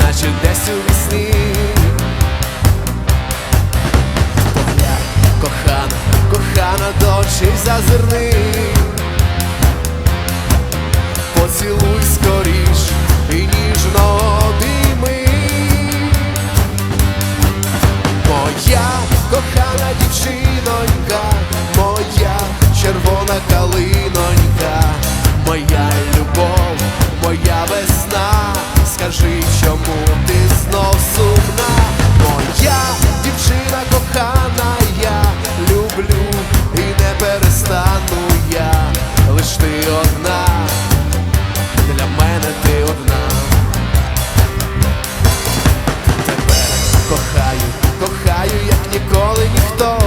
наче десь у вісні Поглянь, кохана, кохана до очей зазирни Поцілуй скоріш і ніжно обійми Моя кохана дівчинонька, моя червона калинонька, моя любов, моя весна, скажи. що. Кохаю, кохаю, як ніколи ніхто.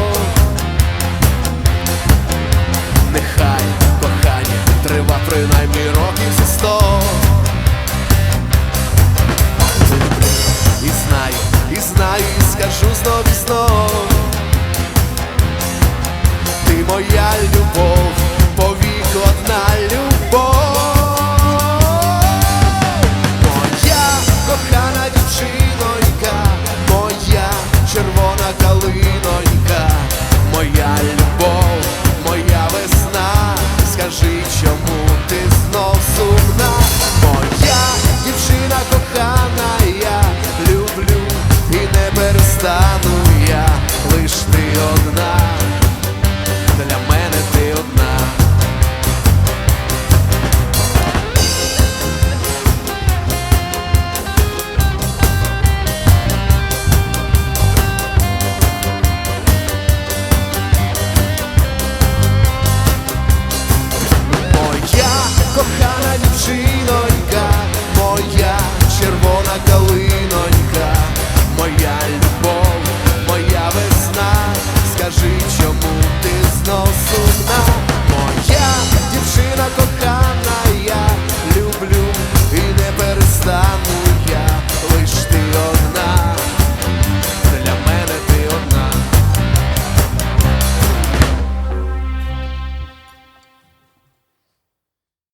Нехай кохання трива принаймні років за сто. І знаю, і знаю, і скажу знов і знов. Ти моя любов, стану я лиш ти одна. котля.